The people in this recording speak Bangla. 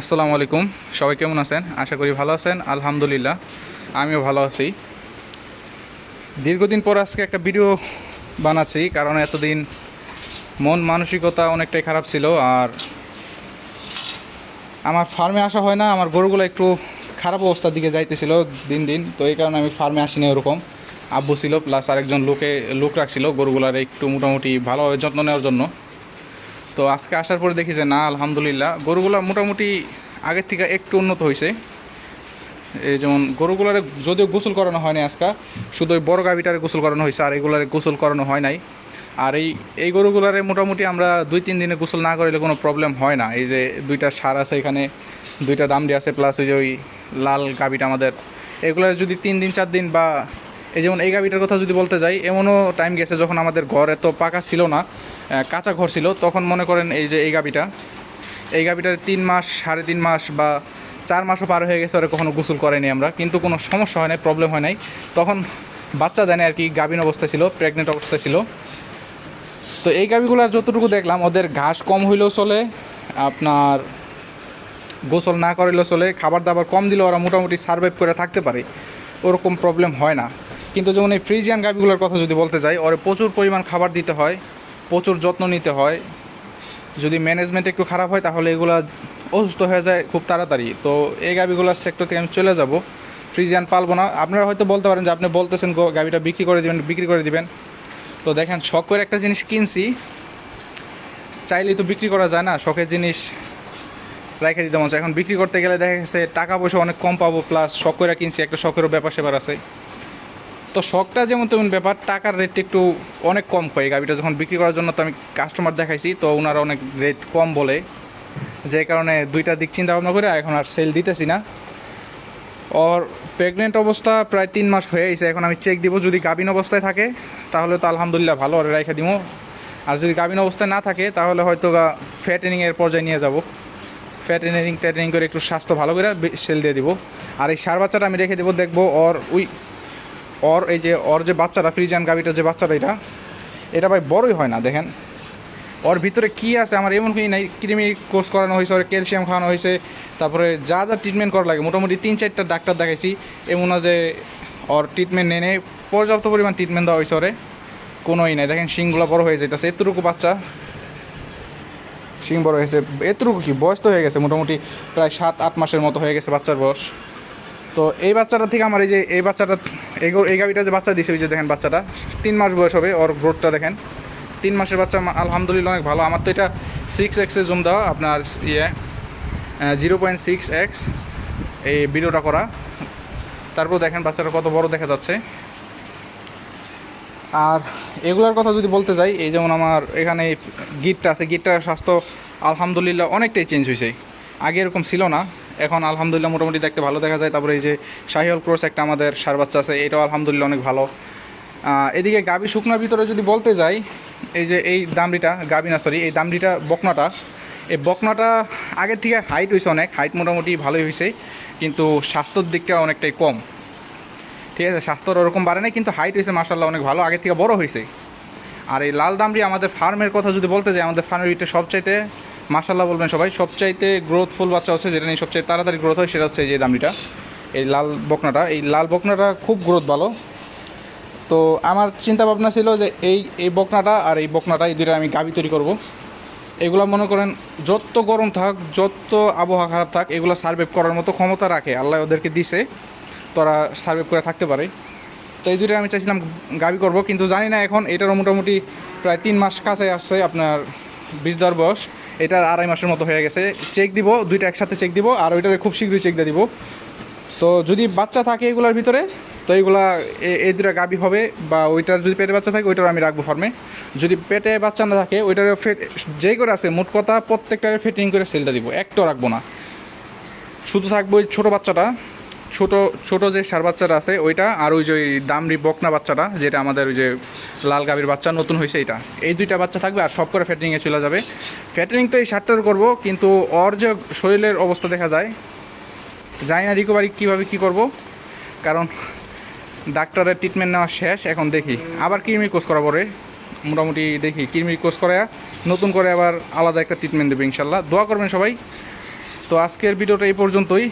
আসসালামু আলাইকুম। সবাই কেমন আছেন? আশা করি ভালো আছেন। আলহামদুলিল্লাহ, আমিও ভালো আছি। দীর্ঘদিন পর আজকে একটা ভিডিও বানাচ্ছি, কারণ এতদিন মন মানসিকতা অনেকটাই খারাপ ছিল, আর আমার ফার্মে আসা হয় না, আমার গরুগুলো একটু খারাপ অবস্থার দিকে যাইতেছিল দিন দিন, তো এই কারণে আমি ফার্মে আসিনি ওরকম। আব্বু ছিল, প্লাস আরেকজন লোকে, লোক রাখছিল গরুগুলার একটু মোটামুটি ভালোভাবে যত্ন নেওয়ার জন্য। তো আজকে আসার পরে দেখি যে না, আলহামদুলিল্লাহ। গরুগুলো মোটামুটি আগের থেকে একটু উন্নত হয়েছে এই যেমন গরুগুলারে যদিও গোসল করানো হয়নি আজকে, শুধু ওই বড় গাভিটারে গোসল করানো হয়েছে আর এগুলার গোসল করানো হয় নাই। আর এই এই গরুগুলারে মোটামুটি আমরা দুই তিন দিনে গোসল না করলে কোনো প্রবলেম হয় না। এই যে দুইটা সার আছে এখানে, দুইটা দামড়ি আছে প্লাস ওই যে ওই লাল গাভিটা আমাদের। এগুলার যদি তিন দিন, চার দিন বা এই যেমন এই গাভিটার কথা যদি বলতে যাই, এমনও টাইম গেছে যখন আমাদের ঘর এত পাকা ছিল না। কাঁচা ঘর ছিল, তখন মনে করেন এই যে এই গাভিটা, এই গাভিটার তিন মাস, সাড়ে তিন মাস বা চার মাসও পার হয়ে গেছে, ওরা কখনো গোসল করেনি আমরা। কিন্তু কোনো সমস্যা হয় নাই প্রবলেম হয় নাই। তখন বাচ্চা দেয় আর কি, গাভিন অবস্থা ছিল প্রেগনেন্ট অবস্থা ছিল। তো এই গাভিগুলোর যতটুকু দেখলাম, ওদের ঘাস কম হইলেও চলে, আপনার গোসল না করিলেও চলে খাবার দাবার কম দিলেও ওরা মোটামুটি সার্ভাইভ করে থাকতে পারে, ওরকম প্রবলেম হয় না। কিন্তু যেমন এই ফ্রিজিয়ান গাভিগুলোর কথা যদি বলতে যাই, ওরে প্রচুর পরিমাণ খাবার দিতে হয় প্রচুর যত্ন নিতে হয়। যদি ম্যানেজমেন্ট একটু খারাপ হয়, তাহলে এগুলা অসুস্থ হয়ে যায় খুব তাড়াতাড়ি। তো এই গাভিগুলোর সেক্টর থেকে আমি চলে যাব। ফ্রিজিয়ান পালবো না। আপনারা হয়তো বলতে পারেন যে আপনি বলতেছেন গাভিটা বিক্রি করে দিবেন, বিক্রি করে দিবেন। তো দেখেন শখ করে একটা জিনিস কিনছি। চাইলেই তো বিক্রি করা যায় না, শখের জিনিস রেখে দিতে মন চায়। এখন বিক্রি করতে গেলে দেখা গেছে, টাকা পয়সা অনেক কম পাবো প্লাস শখ করে কিনছি, একটা শখেরও ব্যাপার সেবার আছে। তো শখটা যেমন তেমন ব্যাপার, টাকার রেট একটু অনেক কম এই গাড়িটা যখন বিক্রি করার জন্য তো আমি কাস্টমার দেখাইছি, তো ওনারা অনেক রেট কম বলে। যে কারণে দুইটা দিক চিন্তা ভাবনা করে এখন আর সেল দিতেছি না। ওর প্রেগনেন্ট অবস্থা প্রায় তিন মাস হয়ে গেছে, এখন আমি চেক দিব। যদি গাভিন অবস্থায় থাকে, তাহলে তো আলহামদুলিল্লাহ ভালো আর রেখে দিব আর যদি গাভিন অবস্থায় না থাকে, তাহলে হয়তো ফ্যাটেনিংয়ের পর্যায়ে নিয়ে যাব। ফ্যাটেনিং ট্যাটেনিং করে একটু স্বাস্থ্য ভালো করে সেল দিয়ে দিব। আর এই সার বাচ্চাটা আমি রেখে দেবো, দেখব ওর ওই ওর এই যে ওর যে বাচ্চাটা ফ্রিজান গাভিটার যে বাচ্চাটা এটা এটা ভাই বড়ই হয় না, দেখেন। ওর ভিতরে কি আছে আমার এমন কিছু নাই, কৃমি কোর্স করানো হয়েছে ওর ক্যালসিয়াম খাওয়ানো হয়েছে তারপরে যা যা ট্রিটমেন্ট করা লাগে, মোটামুটি তিন চারটা ডাক্তার দেখাইছি, এমন না যে ওর ট্রিটমেন্ট নেই পর্যাপ্ত পরিমাণ ট্রিটমেন্ট দেওয়া হয়েছে ওরে, কোনোই নাই। দেখেন, শিংগুলো বড় হয়ে যাইতেছে, এতটুকু বাচ্চা, শিং বড় হয়েছে, এতটুকু কি, বয়স তো হয়ে গেছে, মোটামুটি প্রায় সাত, আট মাসের মতো হয়ে গেছে বাচ্চার বয়স। তো এই বাচ্চাটা থেকে আমার এই যে, এই বাচ্চাটা, এই এই গাভিটা যে বাচ্চা দিছে ওই যে দেখেন বাচ্চাটা, তিন মাস বয়স হবে ওর গ্রোথটা দেখেন। তিন মাসের বাচ্চা আলহামদুলিল্লাহ অনেক ভালো। আমার তো এটা সিক্স এক্সে জুম দেওয়া, আপনার ইয়ে জিরো পয়েন্ট সিক্স এক্স এই ভিডিওটা করা। তারপর দেখেন বাচ্চাটা কত বড় দেখা যাচ্ছে। আর এগুলোর কথা যদি বলতে যাই, এই যেমন আমার এখানে গিটটা আছে, গিটটার স্বাস্থ্য আলহামদুলিল্লাহ অনেকটাই চেঞ্জ হয়েছে। আগে এরকম ছিল না। এখন আলহামদুলিল্লাহ মোটামুটি দেখতে ভালো দেখা যায়। তারপরে এই যে শাহিওল ক্রস একটা আমাদের সার বাচ্চা আছে, এটাও আলহামদুলিল্লাহ অনেক ভালো। এদিকে গাবি শুকনার ভিতরে যদি বলতে যাই, এই যে এই দামড়িটা, গাবি না সরি এই দামড়িটা, বকনাটা, এই বকনাটা আগের থেকে হাইট হয়েছে অনেক হাইট মোটামুটি ভালোই হয়েছে কিন্তু স্বাস্থ্যর দিকটা অনেকটাই কম। ঠিক আছে, স্বাস্থ্যর ওরকম বাড়ে নাই, কিন্তু হাইট হয়েছে মার্শাল্লাহ অনেক ভালো, আগের থেকে বড় হয়েছে আর এই লাল দামড়ি আমাদের ফার্মের কথা যদি বলতে যাই, আমাদের ফার্মের সবচাইতে মার্শাল্লাহ বলবেন সবাই, সবচাইতে গ্রোথফুল বাচ্চা হচ্ছে যেটা নিয়ে সবচাইতে তাড়াতাড়ি গ্রোথ হয় সেটা হচ্ছে যে দামড়িটা এই লাল বকনাটা। এই লাল বকনাটা খুব গ্রোথ ভালো। তো আমার চিন্তা ভাবনা ছিল যে এই এই বকনাটা আর এই বকনাটা, এই দুইটা আমি গাবি তৈরি করব। এগুলো মনে করেন যত গরম থাক, যত আবহাওয়া খারাপ থাক, এগুলো সার্ভাইভ করার মতো ক্ষমতা রাখে। আল্লাহ ওদেরকে দিছে, তোরা সার্ভাইভ করে থাকতে পারে। তো এই দুইটা আমি চাইছিলাম গাবি করব, কিন্তু জানি না এখন এটারও মোটামুটি প্রায় তিন মাস কাছে আসছে আপনার বিশ দর বয়স। এটার আড়াই মাসের মতো হয়ে গেছে। চেক দিব, দুইটা একসাথে চেক দিব, আর ওইটারে খুব শীঘ্রই চেক দিয়ে দিব। তো যদি বাচ্চা থাকে এগুলোর ভিতরে, তো এইগুলা এই দুটা গাবি হবে, বা ওইটার যদি পেটে বাচ্চা থাকে ওইটার আমি রাখব ফার্মে যদি পেটে বাচ্চা না থাকে ওইটার ফেট যেই করে আছে, মোট কথা প্রত্যেকটারে ফিটিং করে সেলটা দিব, একটাও রাখব না। শুধু থাকব ওই ছোটো বাচ্চাটা। ছোট ছোট যে সার বাচ্চাটা আছে, ওইটা আর ওই যে দামরি বকনা বাচ্চাটা, যেটা আমাদের ওই যে লাল গাভীর বাচ্চা, নতুন হয়েছে এটা। এই দুইটা বাচ্চা থাকবে আর সব করে ফ্যাটিংয়ে চলে যাবে। ফ্যাটিং তো এই সারটার করব, কিন্তু ওর যে শরীরের অবস্থা দেখা যায় জানি না রিকভারি কীভাবে কী করব, কারণ ডাক্তারের ট্রিটমেন্ট নেওয়া শেষ, এখন দেখি। আবার কৃমি কোর্স করা পরে মোটামুটি দেখি কৃমি কোর্স করা, নতুন করে আবার আলাদা একটা ট্রিটমেন্ট দেবে ইনশাল্লাহ। দোয়া করবেন সবাই। তো আজকের ভিডিওটা এই পর্যন্তই।